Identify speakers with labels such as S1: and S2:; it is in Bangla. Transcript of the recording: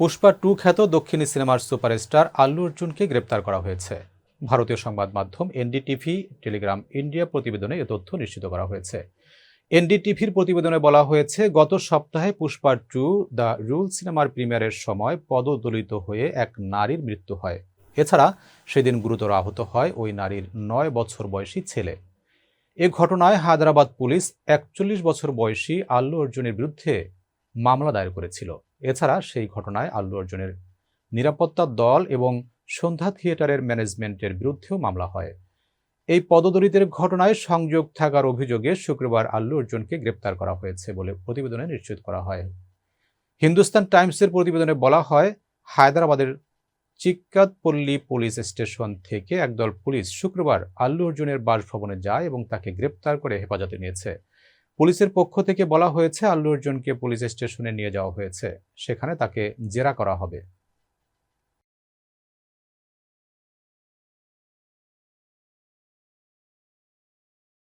S1: পুষ্পা টু খ্যাত দক্ষিণী সিনেমার সুপারস্টার আল্লু অর্জুনকে গ্রেপ্তার করা হয়েছে। ভারতীয় সংবাদ মাধ্যম এনডিটিভি, টেলিগ্রাম ইন্ডিয়া প্রতিবেদনে এ তথ্য নিশ্চিত করা হয়েছে। এনডিটিভির প্রতিবেদনে বলা হয়েছে, গত সপ্তাহে পুষ্পা টু দ্য রুল সিনেমার প্রিমিয়ারের সময় পদদলিত হয়ে এক নারীর মৃত্যু হয়। এছাড়া সেদিন গুরুতর আহত হয় ওই নারীর নয় বছর বয়সী ছেলে। এ ঘটনায় হায়দ্রাবাদ পুলিশ একচল্লিশ বছর বয়সী আল্লু অর্জুনের বিরুদ্ধে মামলা দায়ের করেছিল। এছাড়া সেই ঘটনায় আল্লু অর্জুনের নিরাপত্তা দল এবং সন্ধ্যা থিয়েটারের ম্যানেজমেন্টের বিরুদ্ধেও মামলা হয়। এই পদদলিতের ঘটনায় সংযোগ থাকার অভিযোগে শুক্রবার আল্লু অর্জুনকে গ্রেপ্তার করা হয়েছে বলে প্রতিবেদনে নিশ্চিত করা হয়। হিন্দুস্তান টাইমসের প্রতিবেদনে বলা হয়, হায়দ্রাবাদের চিক্কাতপল্লী পুলিশ স্টেশন থেকে একদল পুলিশ শুক্রবার আল্লু অর্জুনের বাসভবনে যায় এবং তাকে গ্রেপ্তার করে হেফাজতে নিয়েছে। পুলিশের পক্ষ থেকে বলা হয়েছে, আল্লু অর্জুনকে পুলিশ স্টেশনে নিয়ে যাওয়া হয়েছে। সেখানে তাকে জেরা করা হবে।